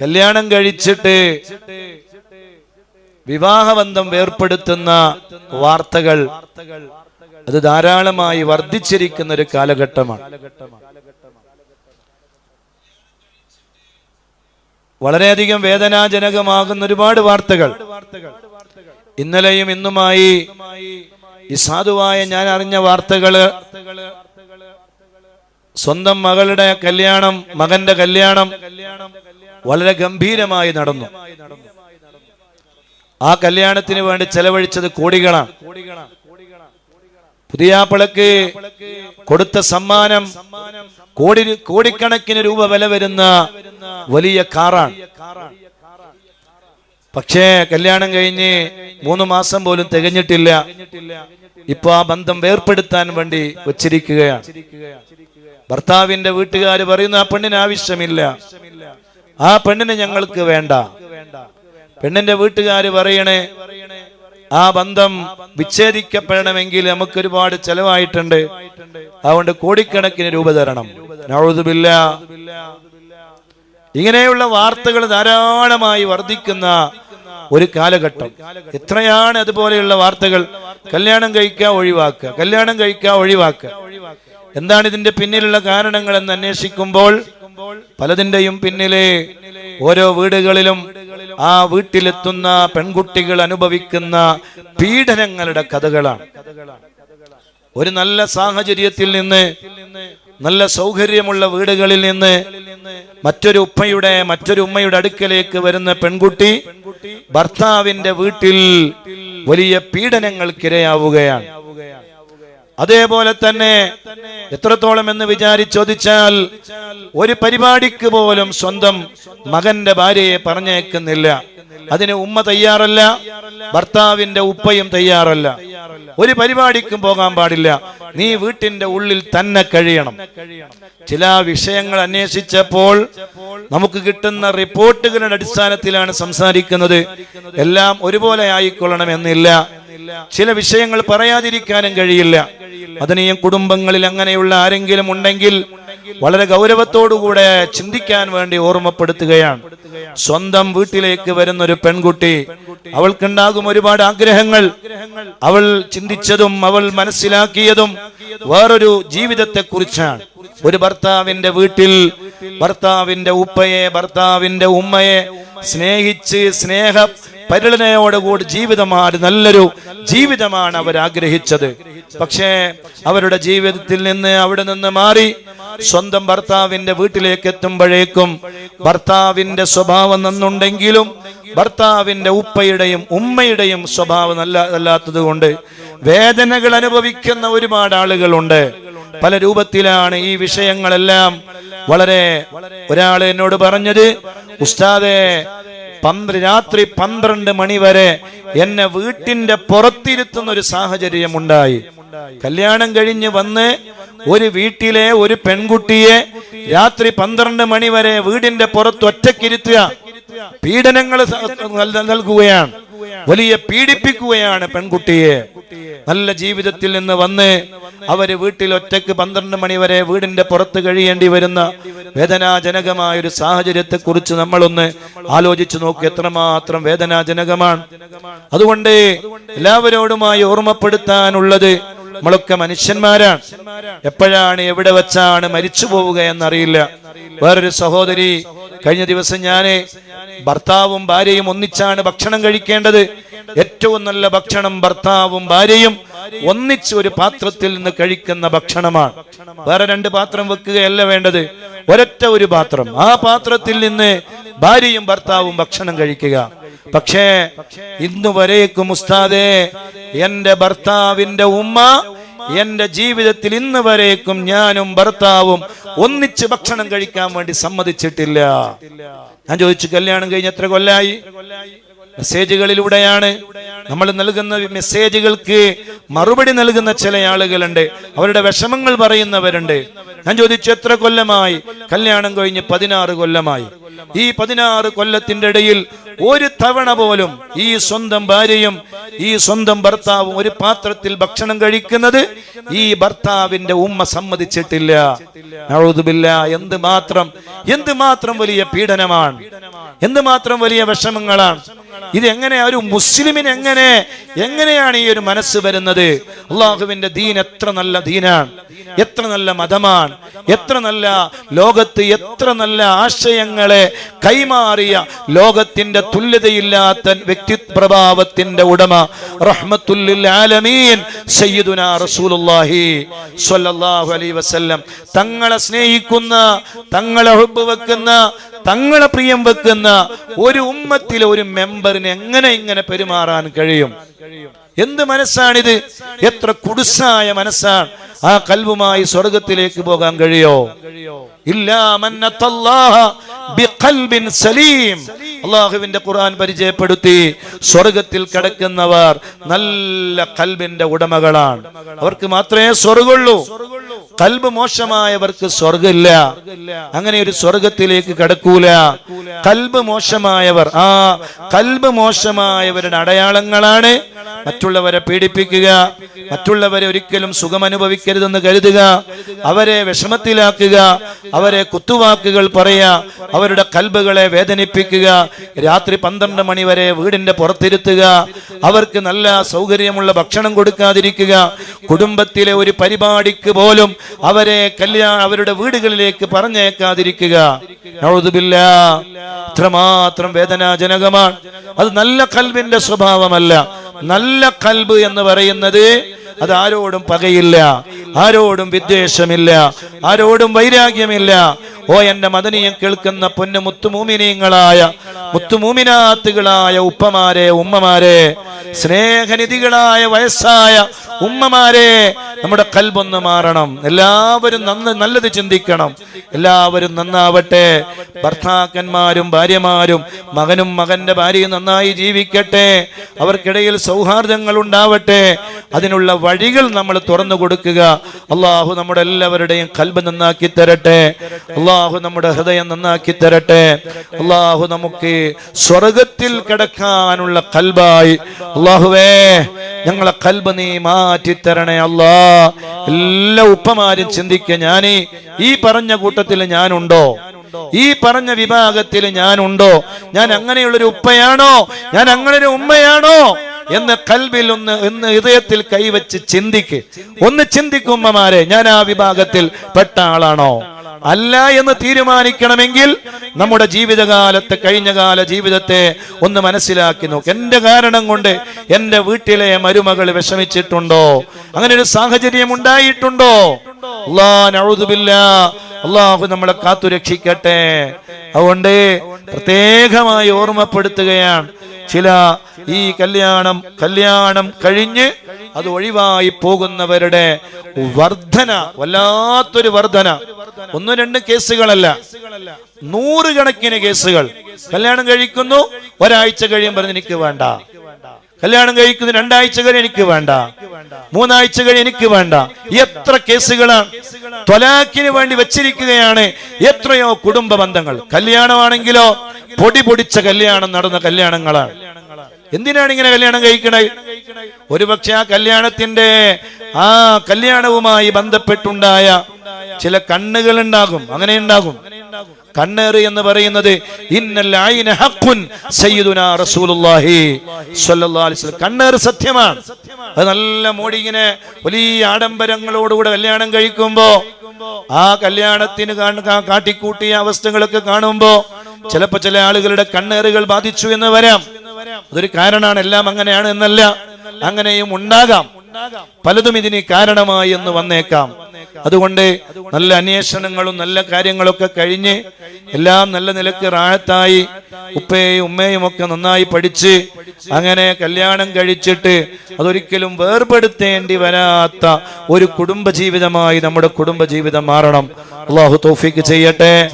കല്യാണം കഴിച്ചിട്ട് വിവാഹബന്ധം വേർപ്പെടുത്തുന്ന വാർത്തകൾ അത് ധാരാളമായി വർദ്ധിച്ചിരിക്കുന്ന ഒരു കാലഘട്ടമാണ്. വളരെയധികം വേദനാജനകമാകുന്ന ഒരുപാട് വാർത്തകൾ. ഇന്നലെയും ഇന്നുമായി ഈ സാധുവായ ഞാൻ അറിഞ്ഞ വാർത്തകൾ സ്വന്തം മകളുടെ കല്യാണം മകന്റെ കല്യാണം വളരെ ഗംഭീരമായി നടന്നു. ആ കല്യാണത്തിന് വേണ്ടി ചെലവഴിച്ചത് കോടികളാണ്. പുതിയാപ്പിളക്ക് കൊടുത്ത സമ്മാനം കോടി കോടിക്കണക്കിന് രൂപ വില വരുന്ന വലിയ കാറാണ്. പക്ഷേ കല്യാണം കഴിഞ്ഞ് മൂന്ന് മാസം പോലും തികഞ്ഞിട്ടില്ല. ഇപ്പൊ ആ ബന്ധം വേർപ്പെടുത്താൻ വേണ്ടി വച്ചിരിക്കുകയാണ്. ഭർത്താവിന്റെ വീട്ടുകാർ പറയുന്ന ആ പെണ്ണിന് ആവശ്യമില്ല. ആ പെണ്ണിനെ ഞങ്ങൾക്ക് വേണ്ട. പെണ്ണിന്റെ വീട്ടുകാര് പറയണേ ആ ബന്ധം വിച്ഛേദിക്കപ്പെടണമെങ്കിൽ നമുക്ക് ഒരുപാട് ചെലവായിട്ടുണ്ട്. അതുകൊണ്ട് കോടിക്കണക്കിന് രൂപ തരണം. ഇങ്ങനെയുള്ള വാർത്തകൾ ധാരാളമായി വർദ്ധിക്കുന്ന ഒരു കാലഘട്ടം. എത്രയാണ് അതുപോലെയുള്ള വാർത്തകൾ? കല്യാണം കഴിക്കുക ഒഴിവാക്കുക കല്യാണം കഴിക്കുക ഒഴിവാക്കുക. എന്താണ് ഇതിന്റെ പിന്നിലുള്ള കാരണങ്ങൾ എന്ന് അന്വേഷിക്കുമ്പോൾ പലതിന്റെയും പിന്നിലെ ഓരോ വീടുകളിലും ആ വീട്ടിലെത്തുന്ന പെൺകുട്ടികൾ അനുഭവിക്കുന്ന പീഡനങ്ങളുടെ കഥകളാണ്. ഒരു നല്ല സാഹചര്യത്തിൽ നിന്ന് നല്ല സൗകര്യമുള്ള വീടുകളിൽ നിന്ന് മറ്റൊരു ഉപ്പയുടെ മറ്റൊരു ഉമ്മയുടെ അടുക്കലേക്ക് വരുന്ന പെൺകുട്ടി ഭർത്താവിന്റെ വീട്ടിൽ വലിയ പീഡനങ്ങൾക്കിരയാവുകയാണ്. അതേപോലെ തന്നെ എത്രത്തോളം എന്ന് വിചാരിച്ചോദിച്ചാൽ ഒരു പരിപാടിക്ക് പോലും സ്വന്തം മകന്റെ ഭാര്യയെ പറഞ്ഞേക്കുന്നില്ല. അതിന് ഉമ്മ തയ്യാറല്ല ഭർത്താവിന്റെ ഉപ്പയും തയ്യാറല്ല. ഒരു പരിപാടിക്കും പോകാൻ പാടില്ല. നീ വീട്ടിന്റെ ഉള്ളിൽ തന്നെ കഴിയണം. ചില വിഷയങ്ങൾ അന്വേഷിച്ചപ്പോൾ നമുക്ക് കിട്ടുന്ന റിപ്പോർട്ടുകളുടെ അടിസ്ഥാനത്തിലാണ് സംസാരിക്കുന്നത്. എല്ലാം ഒരുപോലെ ആയിക്കൊള്ളണം എന്നില്ല. ചില വിഷയങ്ങൾ പറയാതിരിക്കാനും കഴിയില്ല. അതിനെയും കുടുംബങ്ങളിൽ അങ്ങനെയുള്ള ആരെങ്കിലും ഉണ്ടെങ്കിൽ വളരെ ഗൗരവത്തോടുകൂടെ ചിന്തിക്കാൻ വേണ്ടി ഓർമ്മപ്പെടുത്തുകയാണ്. സ്വന്തം വീട്ടിലേക്ക് വരുന്ന ഒരു പെൺകുട്ടി അവൾക്കുണ്ടാകും ഒരുപാട് ആഗ്രഹങ്ങൾ. അവൾ ചിന്തിച്ചതും അവൾ മനസ്സിലാക്കിയതും വേറൊരു ജീവിതത്തെ കുറിച്ചാണ് ഒരു ഭർത്താവിന്റെ വീട്ടിൽ ഭർത്താവിന്റെ ഉപ്പയെ ഭർത്താവിന്റെ ഉമ്മയെ സ്നേഹിച്ച് സ്നേഹ പരിണനയോടുകൂടി ജീവിതമാണ് നല്ലൊരു ജീവിതമാണ് അവർ ആഗ്രഹിച്ചത്. പക്ഷേ അവരുടെ ജീവിതത്തിൽ നിന്ന് അവിടെ നിന്ന് മാറി സ്വന്തം ഭർത്താവിന്റെ വീട്ടിലേക്ക് എത്തുമ്പോഴേക്കും ഭർത്താവിന്റെ സ്വഭാവം നന്നുണ്ടെങ്കിലും ഭർത്താവിന്റെ ഉപ്പയുടെയും ഉമ്മയുടെയും സ്വഭാവം നല്ല അല്ലാത്തത് കൊണ്ട് വേദനകൾ അനുഭവിക്കുന്ന ഒരുപാട് ആളുകളുണ്ട്. പല രൂപത്തിലാണ് ഈ വിഷയങ്ങളെല്ലാം വളരെ ഒരാൾ എന്നോട് പറഞ്ഞത് ഉസ്താദെ പന്ത്ര രാത്രി പന്ത്രണ്ട് മണി വരെ എന്നെ വീട്ടിന്റെ പുറത്തിരുത്തുന്ന ഒരു സാഹചര്യം ഉണ്ടായി കല്യാണം കഴിഞ്ഞ് വന്ന് ഒരു വീട്ടിലെ ഒരു പെൺകുട്ടിയെ രാത്രി പന്ത്രണ്ട് മണി വരെ വീടിന്റെ പുറത്ത് ഒറ്റക്കിരുത്തുക പീഡനങ്ങൾ നൽകുകയാണ്. വലിയ പീഡിപ്പിക്കുകയാണ് പെൺകുട്ടിയെ. നല്ല ജീവിതത്തിൽ നിന്ന് വന്ന് അവർ വീട്ടിൽ ഒറ്റയ്ക്ക് പന്ത്രണ്ട് മണിവരെ വീടിന്റെ പുറത്ത് കഴിയേണ്ടി വരുന്ന വേദനാജനകമായ ഒരു സാഹചര്യത്തെ കുറിച്ച് നമ്മളൊന്ന് ആലോചിച്ചു നോക്കി എത്രമാത്രം വേദനാജനകമാണ്. അതുകൊണ്ട് എല്ലാവരോടുമായി ഓർമ്മപ്പെടുത്താനുള്ളത് നമ്മളൊക്കെ മനുഷ്യന്മാരാണ്. എപ്പോഴാണ് എവിടെ വെച്ചാണ് മരിച്ചു പോവുക എന്നറിയില്ല. വേറൊരു സഹോദരി കഴിഞ്ഞ ദിവസം ഞാൻ ഭർത്താവും ഭാര്യയും ഒന്നിച്ചാണ് ഭക്ഷണം കഴിക്കേണ്ടത്. ഏറ്റവും നല്ല ഭക്ഷണം ഭർത്താവും ഭാര്യയും ഒന്നിച്ച് ഒരു പാത്രത്തിൽ നിന്ന് കഴിക്കുന്ന ഭക്ഷണമാണ്. വേറെ രണ്ട് പാത്രം വെക്കുകയല്ല വേണ്ടത്. ഒരൊറ്റ ഒരു പാത്രം. ആ പാത്രത്തിൽ നിന്ന് ഭാര്യയും ഭർത്താവും ഭക്ഷണം കഴിക്കുക. പക്ഷേ ഇന്നു വരേക്കും ഉസ്താദേ എന്റെ ഭർത്താവിന്റെ ഉമ്മ എന്റെ ജീവിതത്തിൽ ഇന്ന് വരേക്കും ഞാനും ഭർത്താവും ഒന്നിച്ച് ഭക്ഷണം കഴിക്കാൻ വേണ്ടി സമ്മതിച്ചിട്ടില്ല. ഞാൻ ചോദിച്ചു കല്യാണം കഴിഞ്ഞ എത്ര കൊല്ലായി? മെസ്സേജുകളിലൂടെയാണ് നമ്മൾ നൽകുന്ന മെസ്സേജുകൾക്ക് മറുപടി നൽകുന്ന ചില ആളുകളുണ്ട്. അവരുടെ വിഷമങ്ങൾ പറയുന്നവരുണ്ട്. ഞാൻ ചോദിച്ചു എത്ര കൊല്ലമായി? കല്യാണം കഴിഞ്ഞ് പതിനാറ് കൊല്ലമായി. ഈ പതിനാറ് കൊല്ലത്തിന്റെ ഇടയിൽ ഒരു തവണ പോലും ഈ സ്വന്തം ഭാര്യയും ഈ സ്വന്തം ഭർത്താവും ഒരു പാത്രത്തിൽ ഭക്ഷണം കഴിക്കുന്നത് ഈ ഭർത്താവിന്റെ ഉമ്മ സമ്മതിച്ചിട്ടില്ല. നഴുതുമില്ല എന്ത് മാത്രം എന്ത് മാത്രം വലിയ പീഡനമാണ്. എന്ത് മാത്രം വലിയ വിഷമങ്ങളാണ്. ഇത് എങ്ങനെ ഒരു മുസ്ലിമിന് എങ്ങനെ എങ്ങനെയാണ് ഈ ഒരു മനസ്സ് വരുന്നത്? അള്ളാഹുവിന്റെ ദീൻ എത്ര നല്ല ദീനാണ് എത്ര നല്ല മതമാണ് എത്ര നല്ല ലോകത്ത് എത്ര നല്ല ആശയങ്ങളെ കൈമാറിയ ലോകത്തിന്റെ തുല്യതയില്ലാത്ത വ്യക്തി പ്രഭാവത്തിന്റെ ഉടമ റഹ്മത്തുല്ലിൽ ആലമീൻ റസൂലുള്ളാഹി അലൈഹി വസല്ലം. തങ്ങളെ സ്നേഹിക്കുന്ന തങ്ങളെ ഹുബ് വെക്കുന്ന തങ്ങളെ പ്രിയം വെക്കുന്ന ഒരു ഉമ്മത്തിലെ ഒരു മെമ്പറിന് എങ്ങനെ ഇങ്ങനെ പെരുമാറാൻ കഴിയും? എന്ത് മനസ്സാണിത്? എത്ര കുടുസായ മനസ്സാണ്. ആ കൽവുമായി സ്വർഗത്തിലേക്ക് പോകാൻ കഴിയോ? ഇല്ലാ സലീം. അള്ളാഹുവിന്റെ ഖുർആൻ പരിചയപ്പെടുത്തി സ്വർഗത്തിൽ കിടക്കുന്നവർ നല്ല കൽബിന്റെ ഉടമകളാണ്. അവർക്ക് മാത്രമേ സ്വർഗുള്ളൂ. കൽബ് മോശമായവർക്ക് സ്വർഗമില്ല അങ്ങനെ ഒരു സ്വർഗത്തിലേക്ക് കടക്കൂല. കൽബ് മോശമായവർ ആ കൽബ് മോശമായവരുടെ അടയാളങ്ങളാണ്. മറ്റുള്ളവരെ പീഡിപ്പിക്കുക. മറ്റുള്ളവരെ ഒരിക്കലും സുഖം അനുഭവിക്കരുതെന്ന് കരുതുക. അവരെ വിഷമത്തിലാക്കുക. അവരെ കുത്തുവാക്കുകൾ പറയുക. അവരുടെ കൽബുകളെ വേദനിപ്പിക്കുക. രാത്രി പന്ത്രണ്ട് മണി വരെ വീടിന്റെ പുറത്തിരുത്തുക. അവർക്ക് നല്ല സൗകര്യമുള്ള ഭക്ഷണം കൊടുക്കാതിരിക്കുക. കുടുംബത്തിലെ ഒരു പരിപാടിക്ക് പോലും അവരെ കല്യാണ അവരുടെ വീടുകളിലേക്ക് പറഞ്ഞേക്കാതിരിക്കുക. ഇത്രമാത്രം വേദനാജനകമാണ്. അത് നല്ല കൽവിന്റെ സ്വഭാവമല്ല. നല്ല കൽബ് എന്ന് പറയുന്നത് അത് ആരോടും പകയില്ല ആരോടും വിദ്വേഷമില്ല ആരോടും വൈരാഗ്യമില്ല. ഓ എന്റെ മദനീയം കേൾക്കുന്ന പൊന്നു മുത്തുമൂമിനീങ്ങളായ മുത്തുമൂമിനാത്തുകളായ ഉപ്പമാരെ ഉമ്മമാരെ സ്നേഹനിധികളായ വയസ്സായ ഉമ്മമാരെ നമ്മുടെ കൽബൊന്ന് മാറണം. എല്ലാവരും നന്ന് നല്ലത് ചിന്തിക്കണം. എല്ലാവരും നന്നാവട്ടെ. ഭർത്താക്കന്മാരും ഭാര്യമാരും മകനും മകന്റെ ഭാര്യയും നന്നായി ജീവിക്കട്ടെ. അവർക്കിടയിൽ സൗഹാർദ്ദങ്ങൾ ഉണ്ടാവട്ടെ അതിനുള്ള വഴികൾ നമ്മൾ തുറന്നു കൊടുക്കുക. അള്ളാഹു നമ്മുടെ എല്ലാവരുടെയും കൽബ് നന്നാക്കി തരട്ടെ. അള്ളാഹു നമ്മുടെ ഹൃദയം നന്നാക്കി തരട്ടെ. അള്ളാഹു നമുക്ക് സ്വർഗത്തിൽ കിടക്കാനുള്ള കൽബായി അള്ളാഹുവേ ഞങ്ങളെ കൽബ് നീ മാറ്റിത്തരണേ അല്ലാ എല്ലാ ഉപ്പമാരും ചിന്തിക്ക ഞാനീ ഈ പറഞ്ഞ കൂട്ടത്തിൽ ഞാനുണ്ടോ? ഈ പറഞ്ഞ വിഭാഗത്തിൽ ഞാനുണ്ടോ? ഞാൻ അങ്ങനെയുള്ളൊരു ഉപ്പയാണോ? ഞാൻ അങ്ങനെ ഒരു ഉമ്മയാണോ? എന്ന് കൽബിൽ ഒന്ന് ഇന്ന് ഹൃദയത്തിൽ കൈവച്ച് ചിന്തിക്ക്. ഒന്ന് ചിന്തിക്കുമ്മമാരെ ഞാൻ ആ വിഭാഗത്തിൽ പെട്ട ആളാണോ? അല്ല എന്ന് തീരുമാനിക്കണമെങ്കിൽ നമ്മുടെ ജീവിതകാലത്തെ കഴിഞ്ഞകാല ജീവിതത്തെ ഒന്ന് മനസ്സിലാക്കി നോക്ക്. എന്റെ കാരണം കൊണ്ട് എന്റെ വീട്ടിലെ മരുമകൾ വിഷമിച്ചിട്ടുണ്ടോ? അങ്ങനെ ഒരു സാഹചര്യം ഉണ്ടായിട്ടുണ്ടോ. അള്ളാഹു നമ്മളെ കാത്തുരക്ഷിക്കട്ടെ. അതുകൊണ്ട് പ്രത്യേകമായി ഓർമ്മപ്പെടുത്തുകയാണ്. ചില ഈ കല്യാണം കല്യാണം കഴിഞ്ഞ് അത് ഒഴിവായി പോകുന്നവരുടെ വർധന വല്ലാത്തൊരു വർധന. ഒന്നും രണ്ട് കേസുകളല്ല. നൂറുകണക്കിന് കേസുകൾ. കല്യാണം കഴിക്കുന്നു ഒരാഴ്ച കഴിയുമ്പോൾ എനിക്ക് വേണ്ട. കല്യാണം കഴിക്കുന്നു രണ്ടാഴ്ച കഴിഞ്ഞ് എനിക്ക് വേണ്ട. മൂന്നാഴ്ച കഴിഞ്ഞ് എനിക്ക് വേണ്ട. എത്ര കേസുകളാണ് ത്വലാക്കിന് വേണ്ടി വെച്ചിരിക്കുകയാണ് എത്രയോ കുടുംബ ബന്ധങ്ങൾ. കല്യാണമാണെങ്കിലോ പൊടി പൊടിച്ച കല്യാണം നടന്ന കല്യാണങ്ങളാണ്. എന്തിനാണ് ഇങ്ങനെ കല്യാണം കഴിക്കണേ? ഒരുപക്ഷെ ആ കല്യാണത്തിന്റെ ആ കല്യാണവുമായി ബന്ധപ്പെട്ടുണ്ടായ ചില കണ്ണുകൾ ഉണ്ടാകും അങ്ങനെ ഉണ്ടാകും. കണ്ണേറ് എന്ന് പറയുന്നത് കണ്ണേറ് സത്യമാണ്. അത് നല്ല മോടി ഇങ്ങനെ വലിയ ആഡംബരങ്ങളോടുകൂടെ കല്യാണം കഴിക്കുമ്പോ ആ കല്യാണത്തിന് കാട്ടിക്കൂട്ടിയ അവസ്ഥകളൊക്കെ കാണുമ്പോ ചിലപ്പോ ചില ആളുകളുടെ കണ്ണേറുകൾ ബാധിച്ചു എന്ന് വരാം. അതൊരു കാരണമാണ്. എല്ലാം അങ്ങനെയാണ് എന്നല്ല. അങ്ങനെയും ഉണ്ടാകാം. പലതും ഇതിന് കാരണമായി എന്ന് വന്നേക്കാം. അതുകൊണ്ട് നല്ല അന്വേഷണങ്ങളും നല്ല കാര്യങ്ങളൊക്കെ കഴിഞ്ഞ് എല്ലാം നല്ല നിലയ്ക്ക് റാഴത്തായി ഉപ്പയും ഉമ്മയും ഒക്കെ നന്നായി പഠിച്ച് അങ്ങനെ കല്യാണം കഴിച്ചിട്ട് അതൊരിക്കലും വേർപെടുത്തേണ്ടി വരാത്ത ഒരു കുടുംബ ജീവിതമായി നമ്മുടെ കുടുംബ ജീവിതം മാറണം. അള്ളാഹു തോഫിക്ക് ചെയ്യട്ടെ.